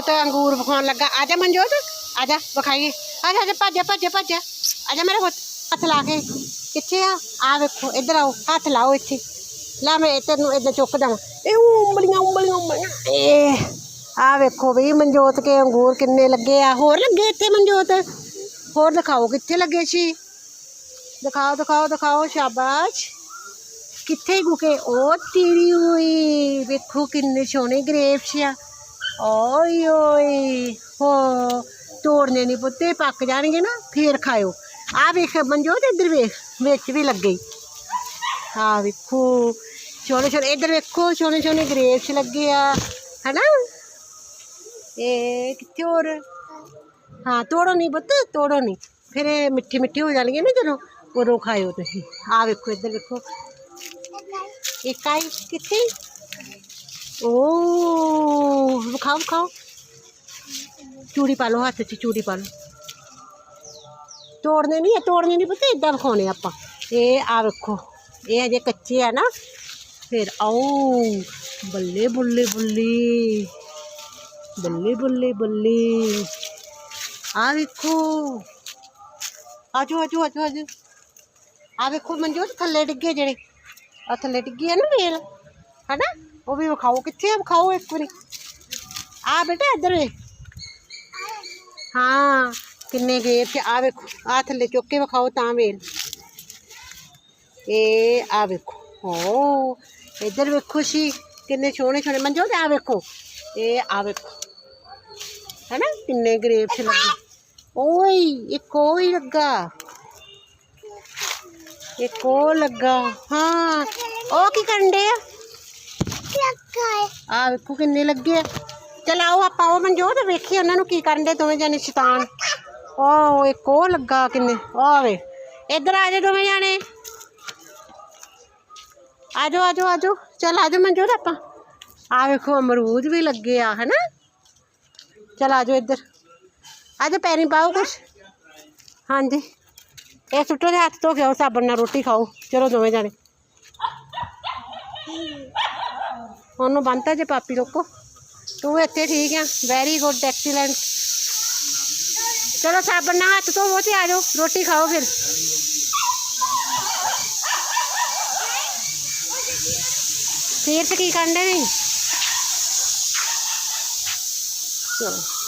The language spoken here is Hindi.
बहुत अंगूर खान लगा आ जा मनजोत आ जा बखाइए। आ जा भज भज भज आ जा मेरे पुत हथ ला के कितने आ वेखो इधर आओ, हाथ लाओ इतने ला मैं तेन इधर चुक देव। ए, उंबलियाँ उंबलियाँ उंबलियाँ। ए, आ वेखो बी मनजोत के अंगूर किन्ने लगे आ। होर लगे इतने मनजोत होर दिखाओ कितने लगे छी दिखाओ दिखाओ दिखाओ, शाबाश। कितने गुके? ओ, तीरी हुई। वेखो किन्ने सोहने ग्रेप्स आ। ओए हो, तोड़ने नहीं पुते, पक जाएँगे ना, फिर खाओ आ वेख मनजोत इधर वेख बिच भी लग गई। हाँ वेखो, सोने सोने, इधर वेखो, सोने सोने, ग्रेप्स लगे आ, है ना? ए कितने और हाँ तोड़ो नहीं पुत, तोड़ो नहीं। फिर मिट्ठे मिट्ठे हो जाएँगे ना जदों उदों खाओ तुम आ वेखो, इधर वेखो। एक आई, कितने? ओ खाओ खाओ। चूड़ी पालो, हाथ च चूड़ी पालो। तोड़ने नहीं है, तोड़ने नहीं, पता इदा बखाने आप। आखो ये अजे कच्चे है ना। फिर आओ। बल्ले, बुल्ले बुल्ले। बल्ले बल्ले बल्ले। आ देखो। आज आज आज आज। आ देखो मनजोत थल्ले डिग्गे जेह्ड़े। आ थले डिगे है ना मेल। है ना? वो भी विखाओ। कितने विखाओ एक बार। आ बेटा इधर हाँ किन्ने गेर के आ वेखो आ थले चौके विखाओ ता वेल। ए आ वेखो हो इधर वेखो सी किन्ने छोने छोने मंजो आ वेखो। ए आ वेखो है ना किन्ने ग्रेप्स लगे ओए एक ओए लगा एक ओ लगा हाँ ओ की करन डे आ? वेखो किन्ने लगे ਇੱਕ ਚਲ ਆਓ ਆਪਾਂ, ਉਹ ਮਨਜੋਤ ਵੇਖੀ ਉਹਨਾਂ ਨੂੰ ਕੀ ਕਰਨ ਦੇ ਦੋਵੇਂ ਜਾਨੇ ਸ਼ੈਤਾਨ। ਉਹ ਇੱਕ ਉਹ ਲੱਗਾ ਕਿੰਨੇ। ਆ ਵੇ, ਇੱਧਰ ਆ ਜਾ ਦੋਵੇਂ ਜਾਣੇ। ਆਜੋ ਆਜੋ ਆਜੋ ਚਲ ਆਜੋ ਮਨਜੋਤ ਆਪਾਂ। ਆ ਵੇਖੋ, ਅਮਰੂਦ ਵੀ ਲੱਗੇ ਆ, ਹਨਾ? ਚਲ ਆ ਜਾਓ ਇੱਧਰ। ਆਜੋ ਪੈਰੀ ਪਾਓ ਕੁਛ। ਹਾਂਜੀ। ਇਹ ਸੁੱਟੋ ਦੇ ਹੱਥ ਧੋ ਕੇ ਆਓ, ਸਾਬਣ ਨਾਲ ਰੋਟੀ ਖਾਓ। ਚਲੋ ਦੋਵੇਂ ਜਾਣੇ। ਉਹਨੂੰ ਬੰਨਤਾ ਜੇ ਪਾਪੀ ਲੋਕੋ तू इत ठीक है वेरी गुड एक्सीलेंट चलो साबन ना हाथ धोवो तो आ जाओ, रोटी खाओ फिर। तीर्थ की कंडे नहीं चलो।